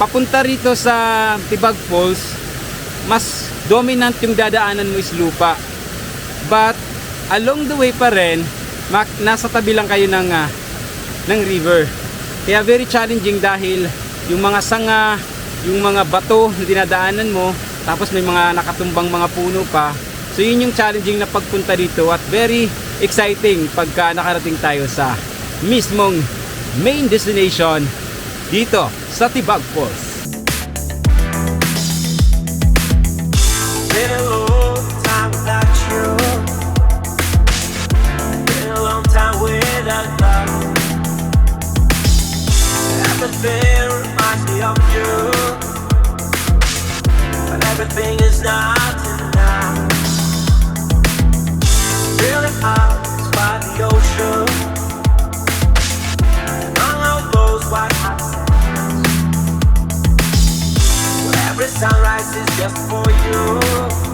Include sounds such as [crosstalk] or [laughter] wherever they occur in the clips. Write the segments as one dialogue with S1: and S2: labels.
S1: papunta rito sa Tibag Falls, mas dominant yung dadaanan mo is lupa. But along the way pa rin, nasa tabi lang kayo ng, ah, ng river. Kaya very challenging dahil yung mga sanga, yung mga bato na dinadaanan mo, tapos may mga nakatumbang mga puno pa. So yun yung challenging na pagpunta dito at very exciting pagka nakarating tayo sa mismong main destination dito sa Tibag Falls.
S2: Been a long time without you. Been a long time without love. Everything is not enough. Feeling out sunrise is just for you.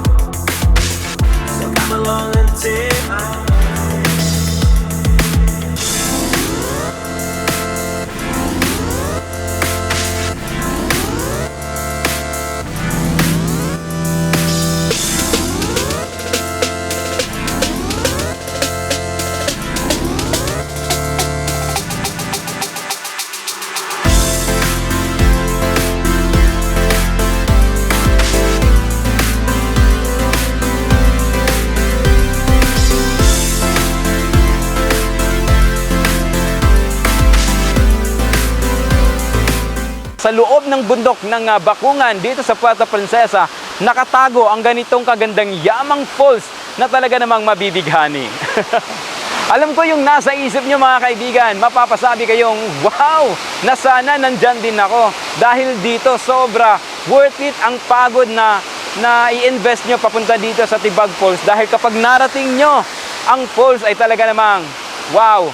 S1: Sa loob ng bundok ng ah, Bakungan dito sa Puerto Princesa, nakatago ang ganitong kagandang yamang falls na talaga namang mabibighani. [laughs] Alam ko yung nasa isip nyo mga kaibigan, mapapasabi kayong, wow, na sana nandyan din ako. Dahil dito sobra worth it ang pagod na na i-invest nyo papunta dito sa Tibag Falls dahil kapag narating nyo ang falls ay talaga namang wow,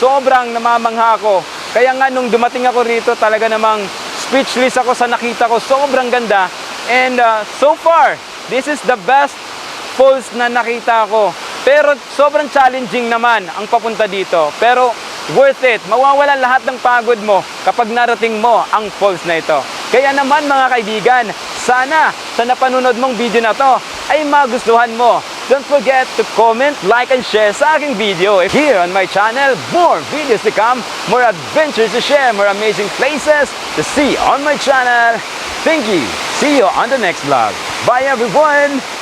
S1: sobrang namamangha ako. Kaya nga nung dumating ako rito talaga namang speechless ako sa nakita ko. Sobrang ganda. And uh, so far, this is the best falls na nakita ko. Pero sobrang challenging naman ang papunta dito. Pero worth it. Mawawala lahat ng pagod mo kapag narating mo ang falls na ito. Kaya naman mga kaibigan, sana sa napanunod mong video na to ay magustuhan mo. Don't forget to comment, like, and share sa aking video. Here on my channel, more videos to come, more adventures to share, more amazing places to see on my channel. Thank you. See you on the next vlog. Bye everyone!